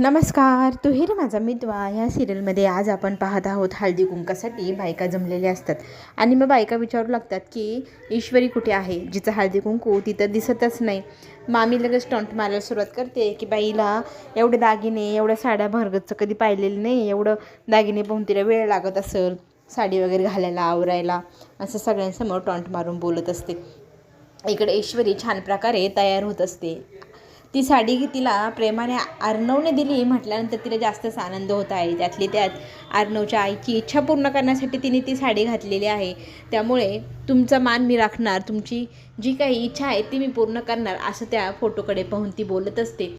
नमस्कार तुहेर रे माझा मितवा. ह्या सिरियलमध्ये आज आपण पाहत आहोत हळदी कुंकासाठी बायका जमलेल्या असतात. आणि मग बायका विचारू लागतात की ईश्वरी कुठे आहे? जिचं हळदी कुंकू तिथं दिसतच नाही. मामी लगेच टॉन्ट मारायला सुरुवात करते की बाईला एवढे दागिने एवढ्या साड्या भरगतचं कधी पाहिलेलं नाही. एवढं दागिने पाहून तिला वेळ लागत असेल साडी वगैरे घालायला आवरायला. असं सगळ्यांसमोर टॉन्ट मारून बोलत असते. इकडे ईश्वरी छान प्रकारे तयार होत असते. ती साडी तिला प्रेमाने अर्णवने दिली. म्हटल्यानंतर तिला जास्तच आनंद होत आहे. त्यातली त्यात अर्णवच्या आईची इच्छा पूर्ण करण्यासाठी तिने ती साडी घातलेली आहे. त्यामुळे तुमचा मान मी राखणार. तुमची जी काही इच्छा आहे ती मी पूर्ण करणार असं त्या फोटोकडे पाहून ती बोलत असते.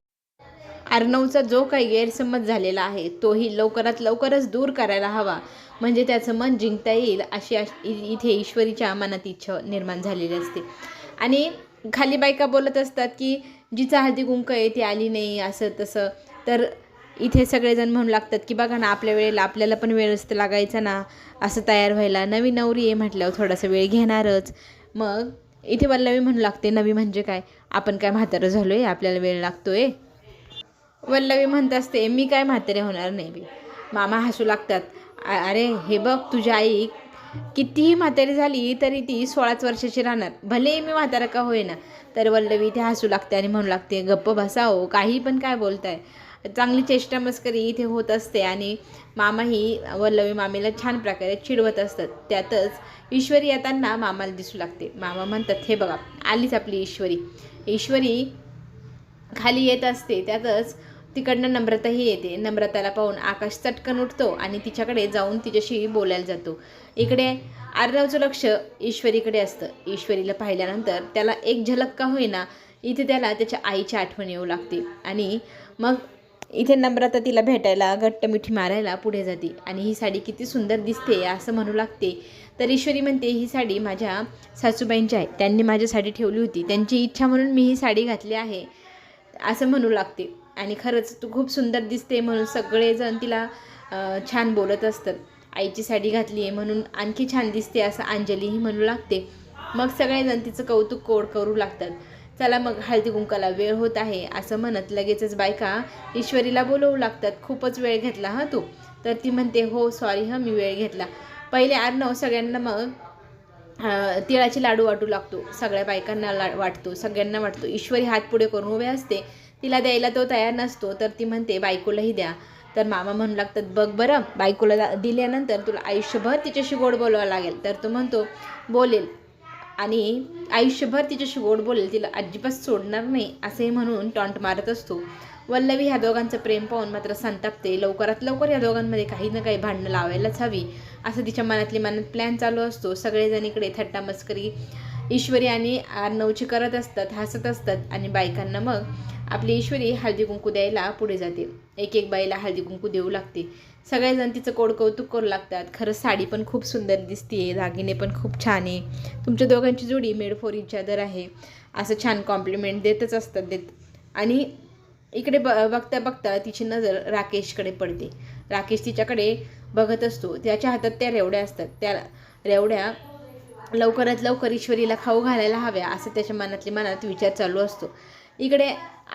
अर्णवचा जो काही गैरसमज झालेला आहे तोही लवकरात लवकरच दूर करायला हवा. म्हणजे त्याचं मन जिंकता येईल अशी इ- इथे ईश्वरीच्या मनात इच्छा निर्माण झालेली असते. आणि खाली बायका बोलत असतात की जिचा हळदी कुंक आहे ती आली नाही असं तसं. तर इथे सगळेजण म्हणू लागतात की बघा ना आपल्या वेळेला आपल्याला पण वेळ असतं लागायचा ना असं तयार व्हायला. नवी नवरी आहे म्हटल्यावर थोडासा वेळ घेणारच. मग इथे वल्लवी म्हणू लागते नवी म्हणजे काय? आपण काय म्हातारं झालो आहे आपल्याला वेळ लागतो आहे वल्लवी म्हणत असते मी काय म्हातारे होणार नाही बी. मामा हसू लागतात. अरे हे बघ तुझी आई कितीही म्हातारी झाली तरी ती सोळाच वर्षाची राहणार. भले मी म्हातारा का होईना तर वल्लवी इथे हसू लागते आणि म्हणू लागते गप्प बसाओ हो, काही पण काय बोलताय. चांगली चेष्टा मस्करी इथे होत असते आणि मामाही वल्लवी मामीला छान प्रकारे चिडवत असतात. त्यातच ईश्वरी येताना मामाला दिसू लागते. मामा म्हणतात हे बघा आलीच आपली ईश्वरी. ईश्वरी खाली येत असते. त्यातच तिकडनं नम्रताही येते. नम्रताला पाहून आकाश चटकन उठतो आणि तिच्याकडे जाऊन तिच्याशी बोलायला जातो. इकडे आरवचं लक्ष ईश्वरीकडे असतं. ईश्वरीला पाहिल्यानंतर त्याला एक झलक का होईना इथे त्याला त्याच्या आईची आठवण येऊ लागते. आणि मग इथे नम्रता तिला भेटायला घट्ट मिठी मारायला पुढे जाते. आणि ही साडी किती सुंदर दिसते असं म्हणू लागते. तर ईश्वरी म्हणते ही साडी माझ्या सासूबाईंची आहे. त्यांनी माझ्यासाठी ठेवली होती. त्यांची इच्छा म्हणून मी ही साडी घातली आहे. असं म्हणू लागते. आणि खरंच तू खूप सुंदर दिसते म्हणून सगळेजण तिला छान बोलत असतात. आईची साडी घातली आहे म्हणून आणखी छान दिसते असं अंजलीही म्हणू लागते. मग सगळेजण तिचं कौतुक कोड करू लागतात. चला मग हळदी कुंकाला वेळ होत आहे असं म्हणत लगेचच बायका ईश्वरीला बोलवू लागतात. खूपच वेळ घेतला हा तू? तर ती म्हणते हो सॉरी हं मी वेळ घेतला. पहिले अर्णव सगळ्यांना मग तिळाचे लाडू वाटू लागतो. सगळ्या बायकांना ला वाटतो. सगळ्यांना वाटतो. ईश्वरी हात पुढे करून उभे असते. तिला द्यायला तो तयार नसतो तर ती म्हणते बायकोलाही द्या. तर मामा म्हणू लागतात बघ बरं बायकोला दिल्यानंतर तुला आयुष्यभर तिच्याशी गोड बोलावं लागेल. तर तो म्हणतो बोलेल. आणि आयुष्यभर तिच्याशी गोड बोलेल तिला अजिबात सोडणार नाही असे म्हणून टॉन्ट मारत असतो. वल्लवी ह्या दोघांचं प्रेम पाहून मात्र संतापते. लवकरात लवकर या दोघांमध्ये काही ना काही भांडणं लावायलाच हवी असं तिच्या मनातली मनात प्लॅन चालू असतो. सगळेजण इकडे थट्टा मस्करी ईश्वरी आणि आर्नवची करत असतात हसत असतात आणि बायकांना मग आपली ईश्वरी हळदी कुंकू द्यायला पुढे जाते. एक एक बाईला हळदी कुंकू देऊ लागते. सगळेजण तिचं कोड कौतुक करू लागतात. खरं साडी पण खूप सुंदर दिसते दागिने पण खूप छान आहे. तुमच्या दोघांची जोडी मेड फॉर इच अदर आहे. असं छान कॉम्प्लिमेंट देतच असतात देत. आणि इकडे ब बघता बघता तिची नजर राकेशकडे पडते. राकेश तिच्याकडे बघत असतो. त्याच्या हातात त्या रेवड्या असतात. त्या रेवड्या लवकरात लवकर ईश्वरीला खाऊ घालायला हव्या असं त्याच्या मनातली मनात विचार चालू असतो. इकडे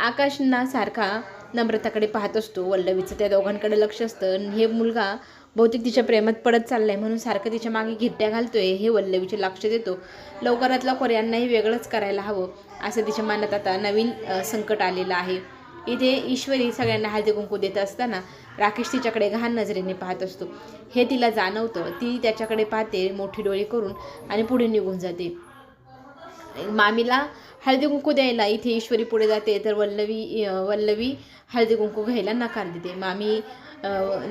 आकाशना सारखा नम्रताकडे पाहत असतो. वल्लवीचं त्या दोघांकडे लक्ष असतं. आणि हे मुलगा बहुतेक तिच्या प्रेमात पडत चाललाय. म्हणून सारखं तिच्यामागे घिट्ट्या घालतोय. हे वल्लवीचे लक्ष देतो. लवकरात लवकर यांनाही वेगळंच करायला हवं असं तिच्या मनात आता नवीन संकट आलेलं आहे. इथे ईश्वरी सगळ्यांना हळदी कुंकू देत असताना राकेश तिच्याकडे घाण नजरेने पाहत असतो. हे तिला जाणवतं ती त्याच्याकडे पाहते मोठी डोळे करून आणि पुढे निघून जाते. मामीला हळदी कुंकू द्यायला इथे ईश्वरी पुढे जाते तर वल्लवी वल्लवी हळदी कुंकू घ्यायला नकार देते. मामी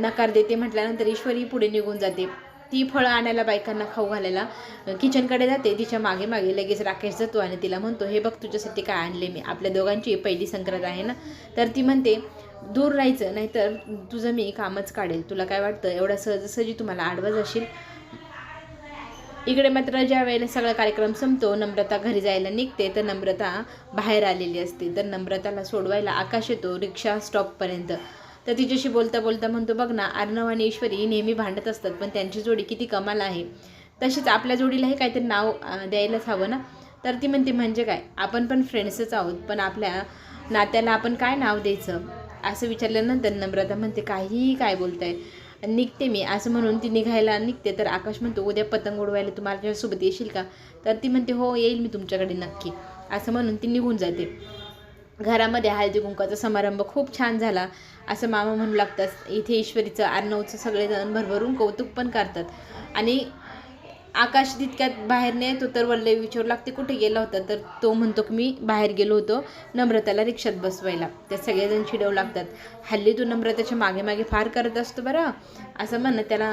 नकार देते म्हटल्यानंतर ईश्वरी पुढे निघून जाते. ती फळं आणायला बायकांना खाऊ घालायला किचनकडे जाते तिच्यामागे मागे लगेच राकेश जातो आणि तिला म्हणतो हे बघ तुझ्यासाठी काय आणले मी? आपल्या दोघांची पहिली संक्रांत आहे ना? तर ती म्हणते दूर राहायचं नाहीतर तुझं मी कामच काढेल. तुला काय वाटतं? एवढा सहजासहजी तुम्हाला आडवा जाशील? इकडे मात्र ज्या वेळेला सगळा कार्यक्रम संपतो नम्रता घरी जायला निघते तर नम्रता बाहेर आलेली असते. तर नम्रताला सोडवायला आकाश येतो रिक्षा स्टॉपपर्यंत तर तिच्याशी बोलता बोलता म्हणतो बघ ना अर्णव आणि ईश्वरी नेहमी भांडत असतात पण त्यांची जोडी किती कमाल आहे. तशीच आपल्या जोडीलाही काहीतरी नाव द्यायलाच हवं ना? तर ती म्हणते म्हणजे काय? आपण पण फ्रेंड्सच आहोत पण आपल्या नात्याला आपण काय नाव द्यायचं? असं विचारल्यानंतर नम्रता म्हणते काहीही काय बोलताय? निघते मी. असं म्हणून ती निघायला निघते. तर आकाश म्हणतो उद्या पतंग उडवायला तुम्हाला माझ्यासोबत येशील का? तर ती म्हणते हो येईल मी तुमच्याकडे नक्की. असं म्हणून ती निघून जाते. घरामध्ये हळदी कुंकाचा समारंभ खूप छान झाला. असं मामा म्हणू लागतात इथे ईश्वरीचं अर्णवचं सगळेजण भरभरून कौतुक पण करतात. आणि आकाश तितक्यात बाहेर नाही येतो तर वल्लय विचारू लागते कुठे गेला होता? तर तो म्हणतो की मी बाहेर गेलो होतो नम्रताला रिक्षात बसवायला. ते सगळेजण चिडवू लागतात. हल्ली तू नम्रताच्या मागे मागे फार करत असतो बरं. असं म्हणणं त्याला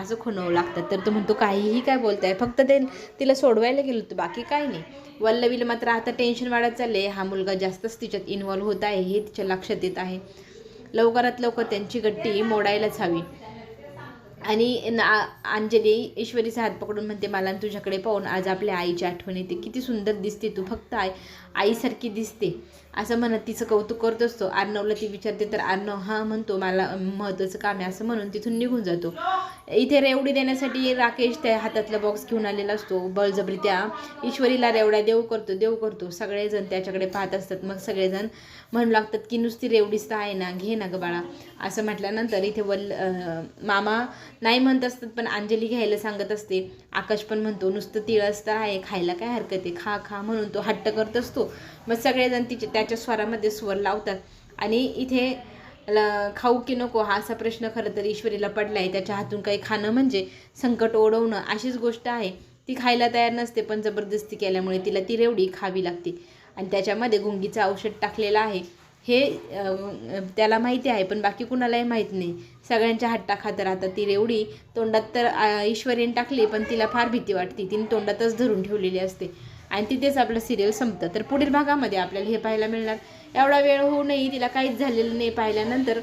असं खुणवं लागतात तर तो म्हणतो काहीही काय बोलताय फक्त ते तिला सोडवायला गेलो होतो बाकी काही नाही. वल्लवीला मात्र आता टेन्शन वाढत चालले हा मुलगा जास्तच तिच्यात इन्वॉल्व्ह होत आहे हे तिच्या लक्षात येत आहे. लवकरात लवकर त्यांची गट्टी मोडायलाच हवी. आणि ना अंजली ईश्वरीचा हात पकडून म्हणते मला तुझ्याकडे पाहून आज आपल्या आईची आठवण येते. किती सुंदर दिसते तू फक्त आई. आईसारखी दिसते. असं म्हणत तिचं कौतुक करत असतो. आर्णवला ती विचारते तर आर्णव हा म्हणतो मला महत्त्वाचं काम आहे असं म्हणून तिथून निघून जातो. इथे रेवडी देण्यासाठी राकेश त्या हातातला बॉक्स घेऊन आलेला असतो. बळजबरी त्या ईश्वरीला रेवड्या देऊ करतो देऊ करतो. सगळेजण त्याच्याकडे पाहत असतात. मग सगळेजण म्हणू लागतात की नुसती रेवडीच तर आहे ना घे ना ग बाळा. असं म्हटल्यानंतर इथे वल्ल मामा नाही म्हणत असतात पण अंजली घ्यायला सांगत असते. आकाश पण म्हणतो नुसतं तिळस तर आहे खायला काय हरकत आहे? खा खा म्हणून तो हट्ट करत असतो. मग सगळेजण तिचे त्याच्या स्वरामध्ये स्वर लावतात. आणि इथे ल- खाऊ की नको हा असा प्रश्न खरं तर ईश्वरीला पडला आहे त्याच्या हातून काही खाणं म्हणजे संकट ओढवणं अशीच गोष्ट आहे. ती खायला तयार नसते पण जबरदस्ती केल्यामुळे तिला ती रेवडी खावी लागते. आणि त्याच्यामध्ये गुंगीचं औषध टाकलेलं आहे. हे त्याला माहिती आहे पण बाकी कुणालाही माहीत नाही. सगळ्यांच्या हट्टाखातर आता ती रेवडी तोंडात तर ईश्वरीने टाकली पण तिला फार भीती वाटते. तिने तोंडातच धरून ठेवलेली असते. आणि तिथेच आपलं सिरियल संपतं. तर पुढील भागामध्ये आपल्याला हे पाहायला मिळणार. एवढा वेळ होऊ नये तिला काहीच झालेलं नाही पाहिल्यानंतर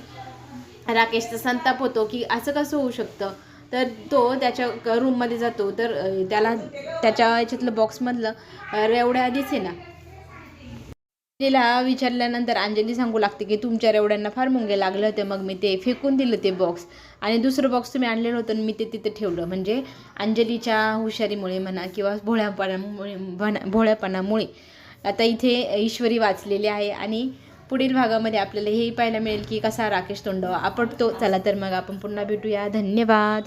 राकेशचा संताप होतो की असं कसं होऊ शकतं? तर तो त्याच्या क- रूममध्ये जातो. तर त्याला त्याच्या याच्यातलं बॉक्समधलं रेवढ्या आधीच आहे ना अंजलीला विचारल्यानंतर अंजली सांगू लागते की तुमच्या रेवड्यांना फार मुंगे लागले होते मग मी ते फेकून दिलं ते बॉक्स आणि दुसरं बॉक्स तुम्ही आणलेलं होतं आणि मी ते तिथे ठेवलं. म्हणजे अंजलीच्या हुशारीमुळे म्हणा किंवा भोळ्यापणामुळे म्हणा भोळ्यापणामुळे. आता इथे ईश्वरी वाचलेली आहे आणि पुढील भागामध्ये आपल्याला हेही पाहायला मिळेल की कसा राकेश तोंड आपटतो. चला तर मग आपण पुन्हा भेटूया. धन्यवाद.